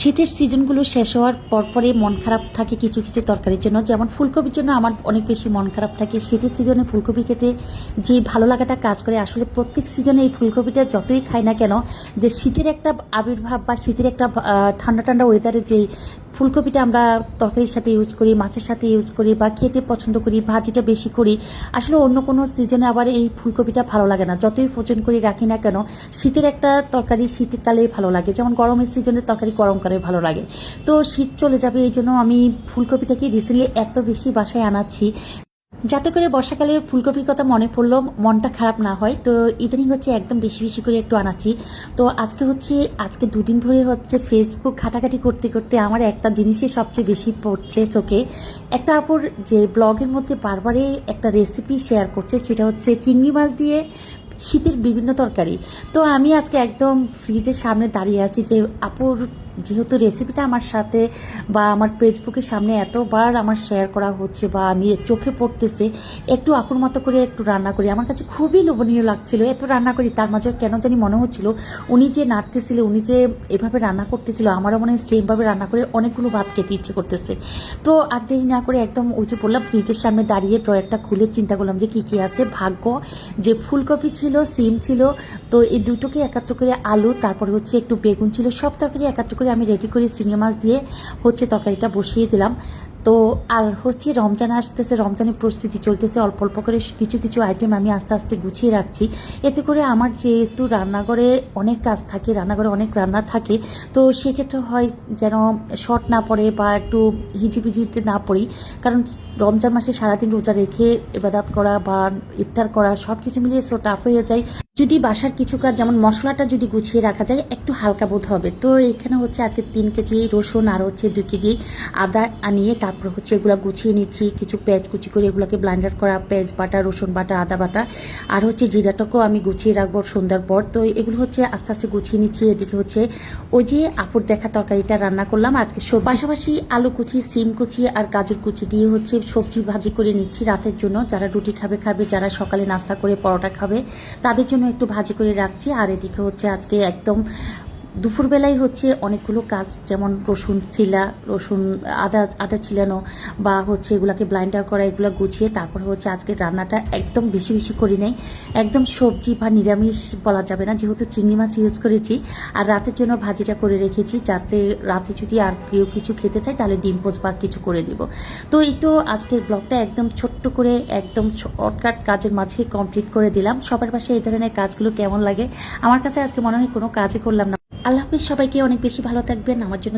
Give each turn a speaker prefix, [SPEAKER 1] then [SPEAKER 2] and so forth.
[SPEAKER 1] শীতের সিজনগুলো শেষ হওয়ার পরপরই মন খারাপ থাকে কিছু কিছু তরকারির জন্য। যেমন ফুলকপির জন্য আমার অনেক বেশি মন খারাপ থাকে। শীতের সিজনে ফুলকপি খেতে যে ভালো লাগাটা কাজ করে, আসলে প্রত্যেক সিজনে এই ফুলকপিটা যতই খাই না কেন, যে শীতের একটা আবির্ভাব বা শীতের একটা ঠান্ডা ঠান্ডা ওয়েদারে যে ফুলকপিটা আমরা তরকারির সাথে ইউজ করি, মাছের সাথে ইউজ করি বা খেতে পছন্দ করি, ভাজিটা বেশি করি। আসলে অন্য কোনো সিজনে আবার এই ফুলকপিটা ভালো লাগে না। যতই ফোজন করে রাখি না কেন, শীতের একটা তরকারি শীতের কালেই ভালো লাগে। যেমন গরমের সিজনে তরকারি গরমকালে ভালো লাগে। তো শীত চলে যাবে, এই জন্য আমি ফুলকপিটাকে রিসেন্টলি এত বেশি বাসায় আনাচ্ছি। যাতে করে বর্ষাকালে ফুলকপির কথা মনে পড়ল, মনটা খারাপ না হয়। তো ইদানিং হচ্ছে একদম বেশি বেশি করে একটু আনাচ্ছি। তো আজকে হচ্ছে, আজকে দুদিন ধরে হচ্ছে ফেসবুক ঘাটাঘাটি করতে করতে আমার একটা জিনিসই সবচেয়ে বেশি পড়ছে চোখে। একটা আপুর যে ব্লগের মধ্যে বারবারই একটা রেসিপি শেয়ার করছে, সেটা হচ্ছে চিংড়ি মাছ দিয়ে শীতের বিভিন্ন তরকারি। তো আমি আজকে একদম ফ্রিজের সামনে দাঁড়িয়ে আছি যে আপুর যেহেতু রেসিপিটা আমার সাথে বা আমার ফেসবুকের সামনে এতবার আমার শেয়ার করা হচ্ছে বা আমি চোখে পড়তেছে, একটু আপুর মতো করে একটু রান্না করি। আমার কাছে খুবই লোভনীয় লাগছিল, এত রান্না করি, তার মাঝে কেন জানি মনে হচ্ছিল উনি যে নাড়তেছিল, উনি যে এভাবে রান্না করতেছিল, আমারও মনে হয় সেমভাবে রান্না করে অনেকগুলো ভাত খেতে ইচ্ছে করতেছে। তো আর দেরি না করে একদম ওই যে বললাম ফ্রিজের সামনে দাঁড়িয়ে ড্রয়ারটা খুলে চিন্তা করলাম যে কী কী আছে। ভাগ্য, যে ফুলকপি ছিল, সিম ছিল, তো এই দুটোকে একাত্র করে আলু, তারপরে হচ্ছে একটু বেগুন ছিল, সব তরকারি একাত্র করে আমি রেডি করে চিংড়ি মাছ দিয়ে হচ্ছে তরকারিটা বসিয়ে দিলাম। তো আর হচ্ছে রমজান আসতেছে, রমজানের প্রস্তুতি চলতেছে, অল্প অল্প করে কিছু কিছু আইটেম আমি আস্তে আস্তে গুছিয়ে রাখছি। এতে করে আমার যেহেতু রান্নাঘরে অনেক কাজ থাকে, রান্নাঘরে অনেক রান্না থাকে, তো সেক্ষেত্রে হয় যেন শর্ট না পড়ে বা একটু হিজিবিজিতে না পড়ি। কারণ রমজান মাসে সারাদিন রোজা রেখে এবাদাত করা বা ইফতার করা সব কিছু মিলিয়ে সো টাফ হয়ে যায়। যদি বাসার কিছু কাজ, যেমন মশলাটা যদি গুছিয়ে রাখা যায়, একটু হালকা বোধ হবে। তো এখানে হচ্ছে আজকে তিন কেজি রসুন আর হচ্ছে দুই কেজি আদা আনিয়ে তারপর হচ্ছে এগুলো গুছিয়ে নিচ্ছি। কিছু পেঁয়াজ কুচি করে এগুলোকে ব্লান্ডার করা, পেঁয়াজ বাটা, রসুন বাটা, আদা বাটা আর হচ্ছে জিরাটাকেও আমি গুছিয়ে রাখব সন্ধ্যার পর। তো এগুলো হচ্ছে আস্তে আস্তে গুছিয়ে নিচ্ছি। এদিকে হচ্ছে ওই যে আপুর দেখা তরকারিটা রান্না করলাম আজকে পাশাপাশি আলু কুচি, সিম কুচি আর গাজর কুচি দিয়ে হচ্ছে সবজি ভাজি করে নিচ্ছি রাতের জন্য। যারা রুটি খাবে খাবে, যারা সকালে নাস্তা করে পরোটা খাবে, তাদের জন্য একটু ভাজি করে রাখছি। আর এদিকে হচ্ছে আজকে একদম দুপুরবেলায় হচ্ছে অনেকগুলো কাজ, যেমন রসুন ছিলা, রসুন, আদা আদা ছিলানো বা হচ্ছে এগুলাকে ব্লাইন্ডার করা, এগুলো গুছিয়ে তারপর হচ্ছে আজকে রান্নাটা একদম বেশি বেশি করি নাই। একদম সবজি বা নিরামিষ বলা যাবে না, যেহেতু চিংড়ি মাছ ইউজ করেছি। আর রাতের জন্য ভাজিটা করে রেখেছি, যাতে রাতে যদি আর কেউ কিছু খেতে চায়, তাহলে ডিম পোচ বা কিছু করে দিব। তো এই তো আজকের ব্লগটা একদম ছোট্ট করে, একদম শর্টকাট কাজের মাঝে কমপ্লিট করে দিলাম। সবার পাশে এই ধরনের কাজগুলো কেমন লাগে? আমার কাছে আজকে মনে হয় কোনো কাজই করলাম না। আল্লাহ হাফিজ সবাইকে অনেক বেশি ভালো থাকবেন। আমার জন্য